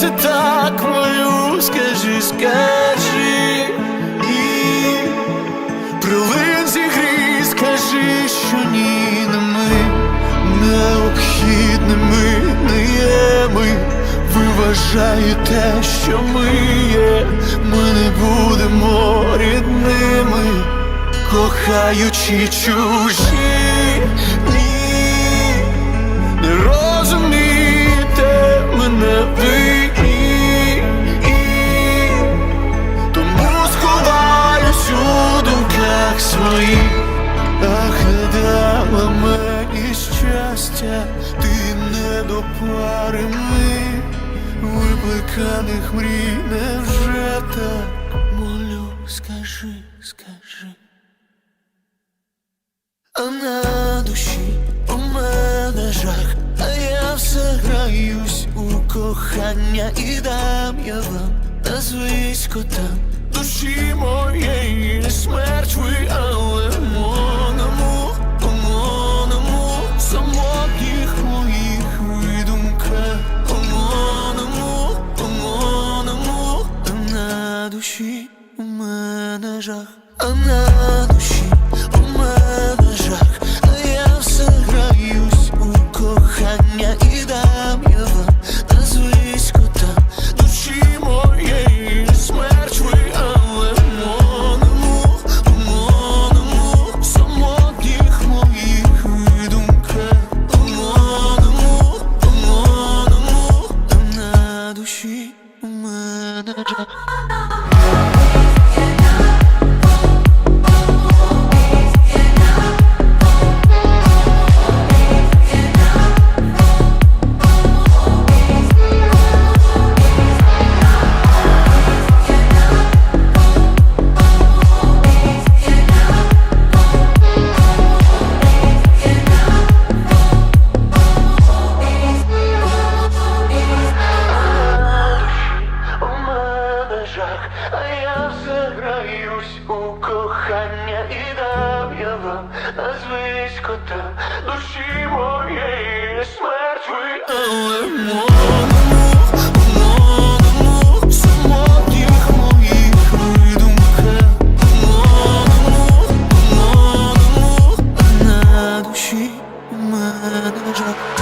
це так молю, скажи, скажи і Пролинці грі, скажи, що ні, не ми необхідними не є ми. Ви вважаєте, що ми є, ми не будемо рідними, кохаючи чужі, думках своїх Ах, не дала мені щастя, ти не до пари ми Викликаних мрій невже так? Молю, скажи, скажи. А на душі у мене жах, а я все граюсь у кохання і дам я вам. Назвисько там душі моєї мене жах, а на душі у мене жах, а я все граюсь у кохання і дам я вам назвисько там душі моєї. Смерть ви, але моному, моному, самотніх моїх видумках, моному, моному, а на душі у мене жах, а я заграюсь у кохання і дам я вам назвись та душі моєї смерть ви моїх видумка, на душі мене жах.